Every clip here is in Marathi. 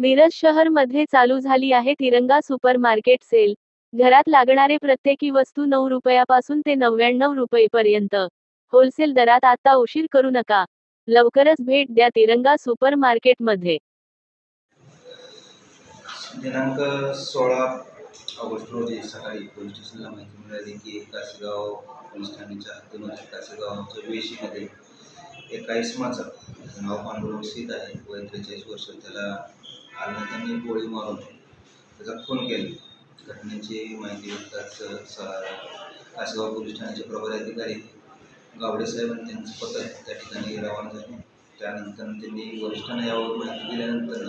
मिरज शहरमध्ये चालू झाली आहे तिरंगा सुपर मार्केट सेल. घरात लागणारे प्रत्येकी वस्तू नऊ रुपयापासून ते नव्याण्णव रुपयेपर्यंत. होलसेल दरात आता उशीर करू नका. लवकरच भेट द्या तिरंगा सुपर मार्केटमध्ये दिनांक सोळा ऑगस्ट रोजी सकाळी पोलीस स्टेशनला माहिती मिळाली की कासेगाव पोलीस ठाण्याच्या हद्दीमध्ये कासेगावच्या वेशीमध्ये एका इसमाचं नाव पांडुरंग सीत आहे. वय त्रेचाळीस वर्ष. त्याला त्यांनी गोळी मारून त्याचा खून केला. घटनेची माहिती मिळताच स- कासेगाव पोलीस ठाण्याचे प्रभारी अधिकारी गावडे साहेब आणि त्यांचं पथक त्या ठिकाणी रवाना झाले. त्यानंतर त्यांनी वरिष्ठांना यावर माहिती दिल्यानंतर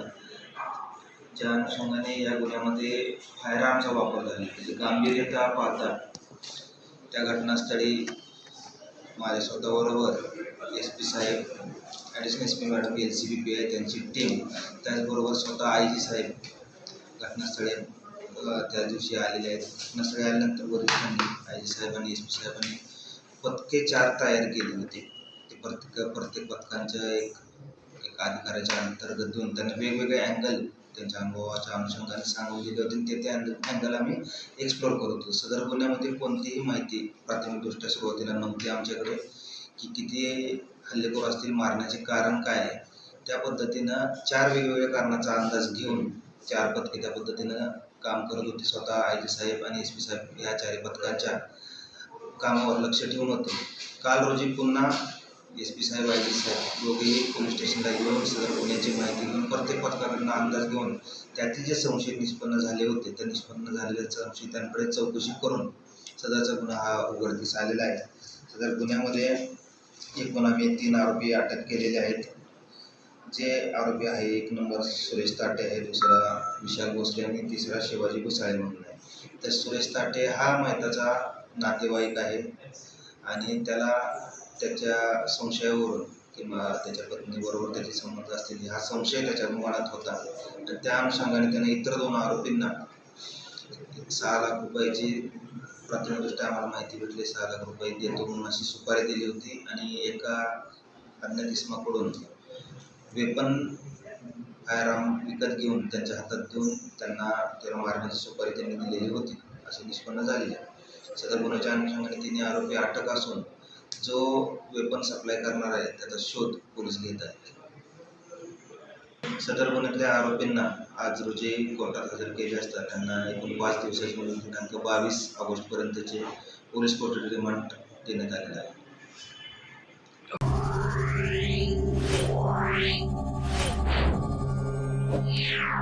ज्या अनुषंगाने या गुन्ह्यामध्ये फायरआर्मचा वापर झाला. त्याची गांभीर्यता पाहता त्या घटनास्थळी माझ्या स्वतःबरोबर S P Saheb additional S P madam L C B P I त्यांची टीम त्याचबरोबर स्वतः आय जी साहेब घटनास्थळी त्या दिवशी आलेले आहेत. घटनास्थळी आल्यानंतर वरिष्ठांनी आय जी साहेब आणि एस पी साहेबांनी पथके चार तयार केले होते. ते प्रत्येक प्रत्येक पथकांच्या एक एक अधिकाऱ्याच्या अंतर्गत देऊन त्यांना वेगवेगळे अँगल त्यांच्या अनुभवाच्या अनुषंगाने सांगून दिले होते ते त्या अँगल आम्ही एक्सप्लोर करत होतो. सदर गुन्ह्यामध्ये कोणतीही माहिती प्राथमिकदृष्ट्या सुरुवातीला नव्हती आमच्याकडे. की किती हल्लेखोर असतील मारण्याचे कारण काय आहे? त्या पद्धतीनं चार वेगवेगळ्या कारणाचा अंदाज घेऊन चार पथके त्या पद्धतीनं काम करत होते. स्वतः आय जी साहेब आणि एस पी साहेब ह्या चारही पथकांच्या कामावर लक्ष ठेवून होते. काल रोजी पुन्हा एस पी साहेब आय जी साहेब दोघेही पोलीस स्टेशनला येऊन सदर गुन्ह्याची माहिती घेऊन प्रत्येक पथकाकडनं अंदाज घेऊन त्यातील जे संशय निष्पन्न झाले होते त्या निष्पन्न झालेल्या संशयितांकडे चौकशी करून सदरचा गुन्हा हा उघडकीस आलेला आहे. सदर गुन्ह्यामध्ये एकूण आम्ही तीन आरोपी अटक केलेले आहेत. जे आरोपी आहे एक नंबर सुरेश ताटे आहे दुसरा विशाल भोसले आणि तिसरा शिवाजी घुसाळे म्हणून आहे. तर सुरेश ताटे हा मैताचा नातेवाईक आहे आणि त्याला त्याच्या संशयावरून किंवा त्याच्या पत्नीबरोबर त्याचे संबंध असतील हा संशय त्याच्या मनात होता. तर त्या अनुषंगाने त्याने इतर दोन आरोपींना सहा लाख रुपयाची प्राथमिकदृष्ट्या आम्हाला माहिती भेटली. सहा लाख रुपये देतो म्हणून अशी सुपारी दिली होती आणि एका अज्ञात इसमाकडून वेपन फायरआर्म विकत घेऊन त्यांच्या हातात देऊन त्यांना त्याला मारण्याची सुपारी त्यांनी दिलेली होती. असे निष्पन्न झालेले आहे. सदर गुन्ह्याच्या अनुषंगाने तिने आरोपी अटक असून जो वेपन सप्लाय करणार आहे त्याचा शोध पोलीस घेत आहेत. सदर गुन्ह्यातल्या आरोपींना आज रोजी कोर्टात हजर केले असता त्यांना एकूण पाच दिवसाची म्हणून दिनांक बावीस ऑगस्टपर्यंतचे पोलीस कोर्टात रिमांड देण्यात आलेलं आहे Yeah.